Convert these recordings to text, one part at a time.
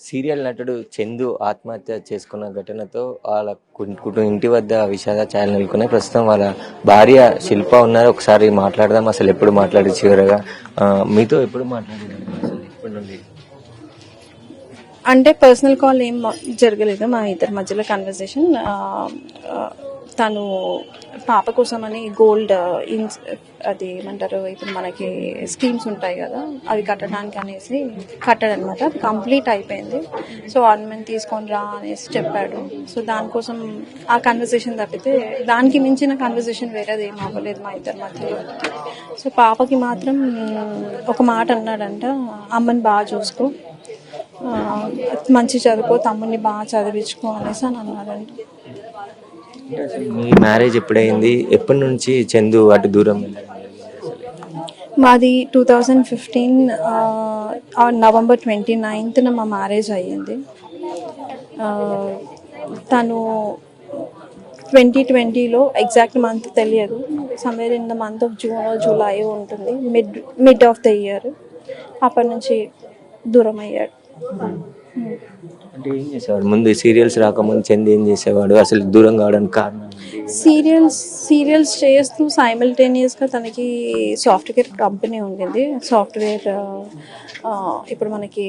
Serial నటుడు చందు ఆత్మహత్య చేసుకున్న ఘటనతో వాళ్ళ కుటుంబ ఇంటి వద్ద విషాద ఛాయలు నెలకొన్నాయి ప్రస్తుతం వాళ్ళ భార్య శిల్ప ఉన్నారు. ఒకసారి మాట్లాడదాం. అసలు ఎప్పుడు మాట్లాడి చివరగా? మీతో ఎప్పుడు మాట్లాడేది? అసలు నుండి? అంటే పర్సనల్ కాల్ ఏం జరగలేదు. మా ఇద్దరి మధ్యలో కన్వర్సేషన్ తను పాప కోసమని గోల్డ్ ఇన్స్ అది ఏమంటారు ఇప్పుడు మనకి స్కీమ్స్ ఉంటాయి కదా అవి కట్టడానికి అనేసి కట్టాడనమాట అది కంప్లీట్ అయిపోయింది. సో ఆర్నమెంట్ తీసుకొని రా అనేసి చెప్పాడు. సో దానికోసం ఆ కన్వర్సేషన్ తప్పితే దానికి మించిన కన్వర్సేషన్ వేరేది ఏం అవ్వలేదు మా ఇద్దరి మధ్యలో. సో పాపకి మాత్రం ఒక మాట అన్నాడంట అమ్మని బాగా చూసుకో. మంచి చదువుకో తమ్ముడిని బాగా చదివించుకో అనేసి అని అన్నాడంట మీ మ్యారేజ్ ఎప్పుడైంది? ఎప్పటి నుంచి చందు అటు దూరం మాది two thousand fifteen November twenty నైన్త్న మా మ్యారేజ్ అయ్యింది. తను ట్వంటీ ట్వంటీలో ఎగ్జాక్ట్ మంత్ తెలియదు. Somewhere in the month of June July ఉంటుంది. Mid mid of the year. అప్పటి నుంచి దూరం అయ్యాడు. అంటే ఏం చేసేవాడు? ముందు సీరియల్స్ రాకముందు చెంది ఏం చేసేవాడు? అసలు దూరం కావడానికి కారణం సీరియల్స్ సీరియల్స్ చేస్తూ సైమిల్టేనియస్గా తనకి సాఫ్ట్వేర్ కంపెనీ ఉండింది. సాఫ్ట్వేర్ ఇప్పుడు మనకి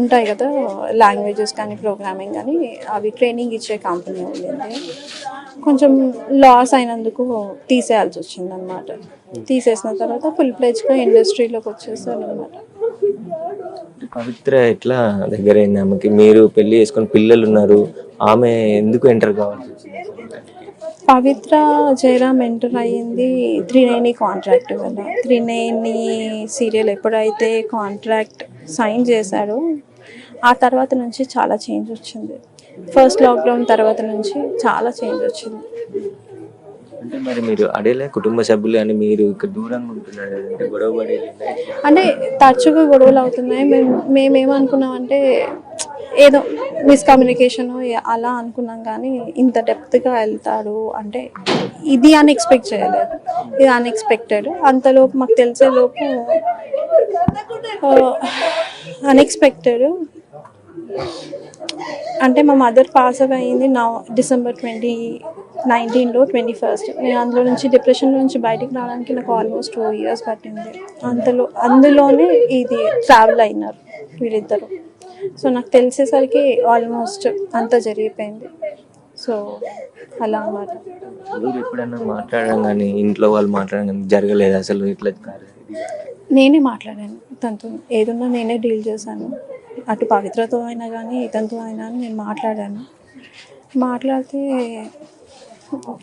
ఉంటాయి కదా లాంగ్వేజెస్ కానీ ప్రోగ్రామింగ్ కానీ అవి ట్రైనింగ్ ఇచ్చే కంపెనీ ఉండింది. కొంచెం లాస్ అయినందుకు తీసేయాల్సి వచ్చింది అనమాట తీసేసిన తర్వాత ఫుల్ ప్లేజ్గా ఇండస్ట్రీలోకి వచ్చేసాడు అనమాట పవిత్ర ఎట్లా దగ్గరైంది ఆమెకి? మీరు పెళ్ళి చేసుకొని పిల్లలు ఉన్నారు ఆమె ఎందుకు ఎంటర్ కావాలి పవిత్ర జయరామ్ ఎంటర్ అయ్యింది. త్రినేని కాంట్రాక్ట్ వల్ల త్రినేని సీరియల్ ఎప్పుడైతే కాంట్రాక్ట్ సైన్ చేశాడో ఆ తర్వాత నుంచి చాలా చేంజ్ వచ్చింది. ఫస్ట్ లాక్డౌన్ తర్వాత నుంచి చాలా చేంజ్ వచ్చింది. అంటే మరి మీరు అడేలే కుటుంబ సభ్యులు అని మీరు ఇక్కడ దూరంగా ఉంటున్నారు? అంటే గొడవ పడేది అంటే తరచుగా గొడవలు అవుతున్నాయి. మేము మేమేమనుకున్నాం అంటే ఏదో మిస్కమ్యూనికేషన్ అలా అనుకున్నాం కానీ ఇంత డెప్త్గా వెళ్తాడు అంటే ఇది అన్ఎక్స్పెక్ట్ చేయలేదు ఇది అన్ఎక్స్పెక్టెడ్ అంతలోపు మాకు తెలిసేలోపు అన్ఎక్స్పెక్టెడ్ అంటే మా మదర్ పాస్ అవే అయింది నా డిసెంబర్ ట్వంటీ నైన్టీన్లో ట్వంటీ ఫస్ట్. నేను అందులో నుంచి డిప్రెషన్ నుంచి బయటికి రావడానికి నాకు ఆల్మోస్ట్ టూ ఇయర్స్ పట్టింది. అంతలో అందులోనే ఇది ట్రావెల్ అయినారు వీళ్ళిద్దరు. సో నాకు తెలిసేసరికి ఆల్మోస్ట్ అంతా జరిగిపోయింది. సో అలా అన్నమాట. మీరు ఎప్పుడన్నా మాట్లాడడం కానీ ఇంట్లో వాళ్ళు మాట్లాడడం కానీ జరగలేదు అసలు ఇట్లా. నేనే మాట్లాడాను. తనతో ఏదున్నా నేనే డీల్ చేశాను. అటు పవిత్రతో అయినా కానీ ఇతనితో అయినా కానీ నేను మాట్లాడాను. మాట్లాడితే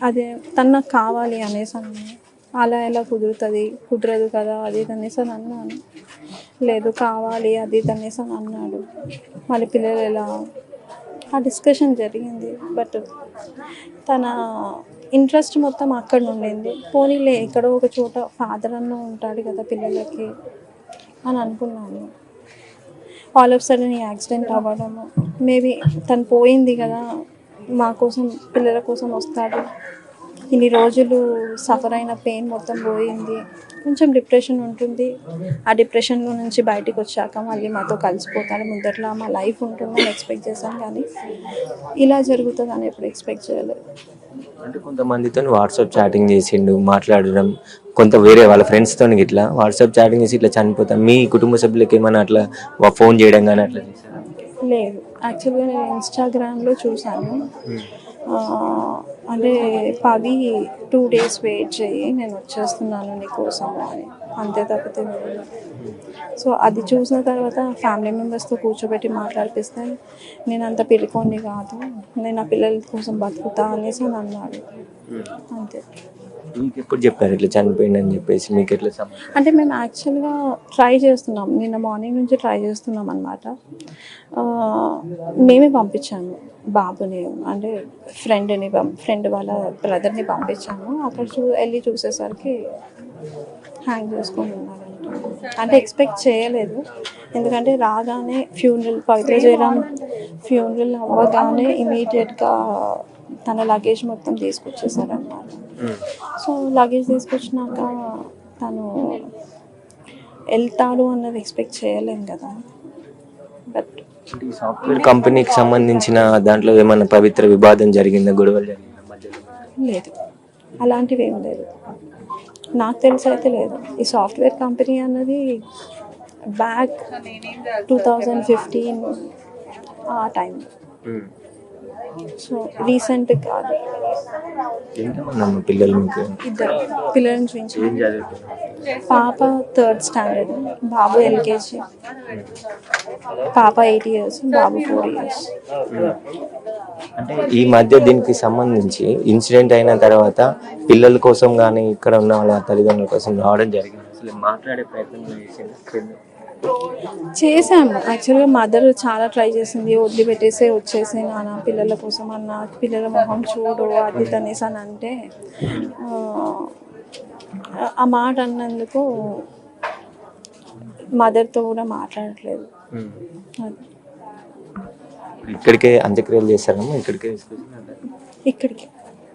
అదే తను నాకు కావాలి అనేసి అన్నాను. అలా ఎలా కుదురుతుంది? కుదరదు కదా అది ఇది అనేసి అని అన్నాను. లేదు కావాలి అది ఇది అనేసి అని అన్నాడు. మళ్ళీ పిల్లలు ఎలా? ఆ డిస్కషన్ జరిగింది. బట్ తన ఇంట్రెస్ట్ మొత్తం అక్కడ ఉండింది. పోనీలే ఎక్కడో ఒక చోట ఫాదర్ అన్న ఉంటాడు కదా పిల్లలకి అని అనుకున్నాను. ఆల్ ఆఫ్ సడన్ ఈ యాక్సిడెంట్ అవ్వడము. మేబీ తను పోయింది కదా మా కోసం పిల్లల కోసం వస్తాడు. ఇన్ని రోజులు సఫర్ అయిన పెయిన్ మొత్తం పోయింది. కొంచెం డిప్రెషన్ ఉంటుంది. ఆ డిప్రెషన్లో నుంచి బయటకు వచ్చాక మళ్ళీ మాతో కలిసిపోతాడు ముందట్లో మా లైఫ్ ఉంటుందని ఎక్స్పెక్ట్ చేశాం కానీ ఇలా జరుగుతుంది అని ఎప్పుడు ఎక్స్పెక్ట్ చేయలేదు. అంటే కొంతమందితో వాట్సాప్ చాటింగ్ చేసిండు మాట్లాడడం కొంత వేరే వాళ్ళ ఫ్రెండ్స్తో ఇట్లా వాట్సాప్ చాటింగ్ చేసి ఇట్లా చనిపోతాం. మీ కుటుంబ సభ్యులకి ఏమైనా అట్లా ఫోన్ చేయడం కానీ అట్లా చేశారా? లేదు. యాక్చువల్గా నేను ఇన్స్టాగ్రామ్లో చూశాను. ఆ, అంటే పవి టూ డేస్ వెయిట్ చేయి నేను వచ్చేస్తున్నాను నీకోసము అని. అంతే తప్పితే. సో అది చూసిన తర్వాత ఫ్యామిలీ మెంబర్స్తో కూర్చోబెట్టి మాట్లాడిపిస్తే నేను అంత పిలుకోండి కాదు నేను నా పిల్లల కోసం బతుకుతా అనేసి అని అన్నాడు. అంతే. మీకు ఎప్పుడు చెప్పారు ఇట్లా చనిపోయిందని చెప్పేసి? మీకు ఎట్లా సమాచారం? అంటే మేము యాక్చువల్గా ట్రై చేస్తున్నాం. నిన్న మార్నింగ్ నుంచి ట్రై చేస్తున్నాం అనమాట మేమే పంపించాము బాబుని. అంటే ఫ్రెండ్ని ఫ్రెండ్ వాళ్ళ బ్రదర్ని పంపించాము. అక్కడ చూ వెళ్ళి చూసేసరికి హ్యాంగ్ చేసుకొని ఉన్నారంట అంటే ఎక్స్పెక్ట్ చేయలేదు. ఎందుకంటే రాగానే ఫ్యూనరల్ పవిత్ర జయరామ్ ఫ్యూనరల్ అవ్వగానే ఇమీడియట్గా తన లగేజ్ మొత్తం తీసుకొచ్చేసారన్నమాట. సో లగేజ్ తీసుకొచ్చినాక తను వెళ్తాడు అన్నది ఎక్స్పెక్ట్ చేయలేం కదా. బట్ ఈ సాఫ్ట్వేర్ కంపెనీకి సంబంధించిన దాంట్లో ఏమైనా పవిత్ర వివాదం జరిగిందా గొడవలు జరిగిందా మధ్యలో? లేదు. అలాంటివి ఏం లేదు. నాకు తెలిసి అయితే లేదు. ఈ సాఫ్ట్వేర్ కంపెనీ అన్నది బ్యాక్ టూ థౌజండ్ ఫిఫ్టీన్ ఆ టైం సో రీసెంట్ కాదు పిల్లలు మీకు? ఇద్దరు. పిల్లలను చూపించి. పాప థర్డ్ స్టాండర్డ్ బాబు ఎల్కేజీ. పాప ఎయిట్ ఇయర్స్ బాబు ఫోర్ ఇయర్స్ అంటే ఈ మధ్య దీనికి సంబంధించి ఇన్సిడెంట్ అయిన తర్వాత పిల్లల కోసం కానీ ఇక్కడ ఉన్న వాళ్ళ తల్లిదండ్రుల కోసం రావడం జరిగింది. అసలు మాట్లాడే ప్రయత్నం చేసింది? చేశాము యాక్చువల్గా మదర్ చాలా ట్రై చేసింది. వదిలిపెట్టేసే వచ్చేసే నాన్న పిల్లల కోసం అన్న పిల్లల మొహం చూడు అది తనేసి అని అంటే ఆ, మాట అన్నందుకు మదర్తో కూడా మాట్లాడట్లేదు. అది. ఇక్కడికే అంత్యక్రియలు చేస్తారమ్మా ఇక్కడికే? ఇక్కడికి.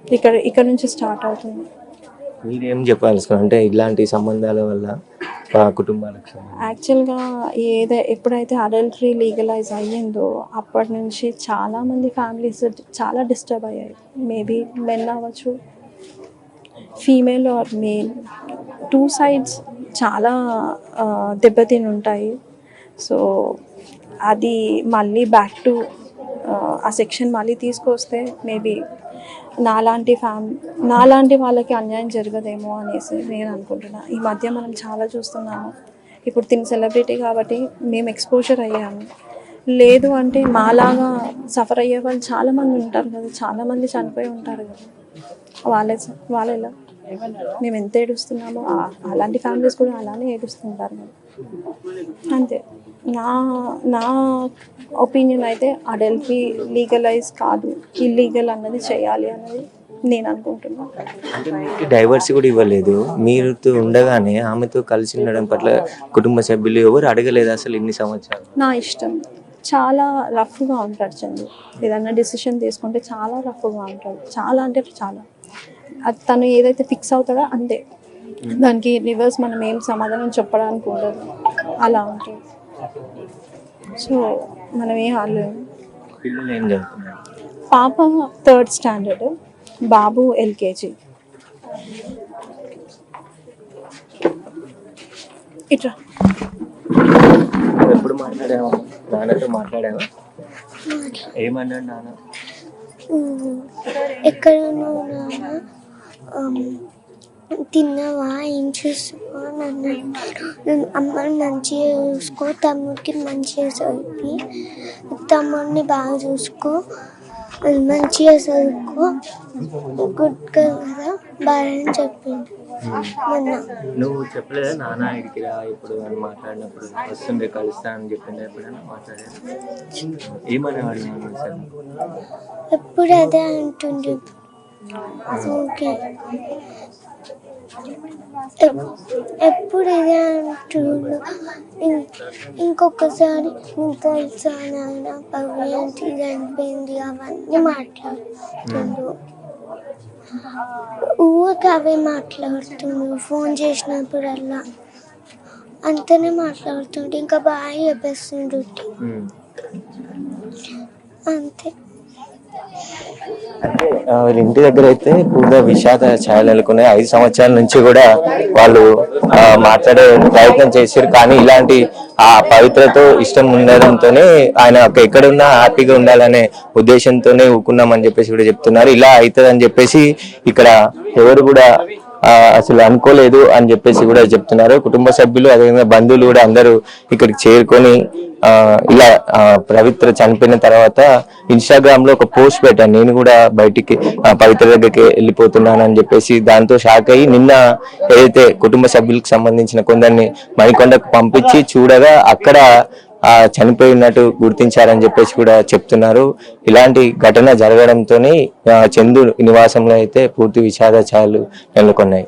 ఇక్కడ ఇక్కడ నుంచి స్టార్ట్ అవుతుంది. మీరేం చెప్పాల్సిన అంటే ఇలాంటి సంబంధాల వల్ల ఆ యాక్చువల్గా ఏదే ఎప్పుడైతే అడల్టరీ లీగలైజ్ అయ్యిందో అప్పటి నుంచి చాలామంది ఫ్యామిలీస్ చాలా డిస్టర్బ్ అయ్యాయి. మేబీ మెన్ అవ్వచ్చు female or male. Two sides చాలా దెబ్బతిని ఉంటాయి. సో అది మళ్ళీ బ్యాక్ టు ఆ సెక్షన్ మళ్ళీ తీసుకొస్తే మేబీ నాలాంటి ఫ్యామ్ నాలాంటి వాళ్ళకి అన్యాయం జరగదేమో అనేసి నేను అనుకుంటున్నా. ఈ మధ్య మనం చాలా చూస్తున్నాము. ఇప్పుడు తిని సెలబ్రిటీ కాబట్టి మేము ఎక్స్పోజర్ అయ్యాము. లేదు అంటే మాలాగా సఫర్ అయ్యే వాళ్ళు చాలామంది ఉంటారు కదా. చాలామంది చనిపోయి ఉంటారు కదా. వాళ్ళే వాళ్ళు ఎలా మేము ఎంత ఏడుస్తున్నామో అలాంటి ఫ్యామిలీస్ కూడా అలానే ఏడుస్తుంటారు. అంతే. నా నా ఒపీనియన్ అయితే అడల్టరీ లీగలైజ్ కాదు ఇల్లీగల్ అన్నది చేయాలి అన్నది నేను అనుకుంటున్నాను అంటే మీకు డైవర్స్ కూడా ఇవ్వలేదు. మీరుతో ఉండగానే ఆమెతో కలిసి ఉండడం పట్ల కుటుంబ సభ్యులు ఎవరు అడగలేదు అసలు ఇన్ని సంవత్సరాలు? నా ఇష్టం. చాలా రఫ్గా ఉంటాడు చందు. ఏదన్నా డెసిషన్ తీసుకుంటే చాలా రఫ్గా ఉంటాడు చాలా అంటే చాలా. తను ఏదైతే ఫిక్స్ అవుతాడో అంతే. దానికి రివర్స్ మనం ఏం సమాధానం చెప్పడానికి ఉండదు. అలా ఉంటుంది. సో మనం ఏం ఆడలేము పిల్లలు ఏం చదువుతున్నారు? పాప థర్డ్ స్టాండర్డ్ బాబు ఎల్కేజీ. ఇట్రా. నువ్వు ఎప్పుడు మాట్లాడావా? నాన్నతో మాట్లాడావా? ఏమన్నాడు నాన్న? ఎక్కడ ఉన్నావు? నాన్న తిన్నావా? ఏం చూసుకో నన్ను నేను అమ్మని మంచిగా చూసుకో తమ్ముడికి మంచిగా చదివి తమ్ముడిని బాగా చూసుకో మంచిగా చదువుకో. గుడ్ కదా బాగా అని చెప్పింది మొన్న. నువ్వు చెప్పలేదా? నాన్న ఇడికి రా ఇప్పుడు అని మాట్లాడినప్పుడు వస్తుండే కలుస్తా అని చెప్పిండే? ఎప్పుడైనా మాట్లాడాను ఏమనేవాడు నాన్న అసలు ఎప్పుడు అదే అంటుండే. ఓకే ఎప్- ఎప్పుడు ఇదే ఇం- ఇంకొకసారి నీకు తెలుసా నాయన చనిపోయింది అవన్నీ మాట్లాడుతుండు. ఊరికి అవే మాట్లాడుతుండు ఫోన్ చేసినప్పుడల్లా. అంతనే మాట్లాడుతుండు ఇంకా బాగా చెప్పేస్తుండు. ఉమ్. అంతే. అంటే వీళ్ళ ఇంటి దగ్గర అయితే కూడా విషాద ఛాయలు నెలకొన్నాయి ఐదు సంవత్సరాల నుంచి కూడా వాళ్ళు మాట్లాడే ప్రయత్నం చేశారు కానీ ఇలాంటి ఆ పవిత్రతో ఇష్టం ఉండడంతోనే ఆయన ఒక ఎక్కడున్నా హ్యాపీగా ఉండాలనే ఉద్దేశంతోనే ఊకున్నామని చెప్పేసి కూడా చెప్తున్నారు. ఇలా అవుతుందని చెప్పేసి ఇక్కడ ఎవరు కూడా అసలు అనుకోలేదు అని చెప్పేసి కూడా చెప్తున్నారు. కుటుంబ సభ్యులు అదేవిధంగా బంధువులు కూడా అందరూ ఇక్కడికి చేరుకొని ఇలా పవిత్ర చనిపోయిన తర్వాత ఇన్స్టాగ్రామ్లో ఒక పోస్ట్ పెట్టాను. నేను కూడా బయటికి పవిత్ర దగ్గరికి వెళ్ళిపోతున్నాను అని చెప్పేసి దాంతో షాక్ అయ్యి నిన్న ఏదైతే కుటుంబ సభ్యులకు సంబంధించిన కొందరిని మణికొండకు పంపించి చూడగా అక్కడ చనిపోయినట్టు గుర్తించారని చెప్పేసి కూడా చెప్తున్నారు. ఇలాంటి ఘటన జరగడంతోనే చందు నివాసంలో అయితే పూర్తి విషాద ఛాయలు నెలకొన్నాయి.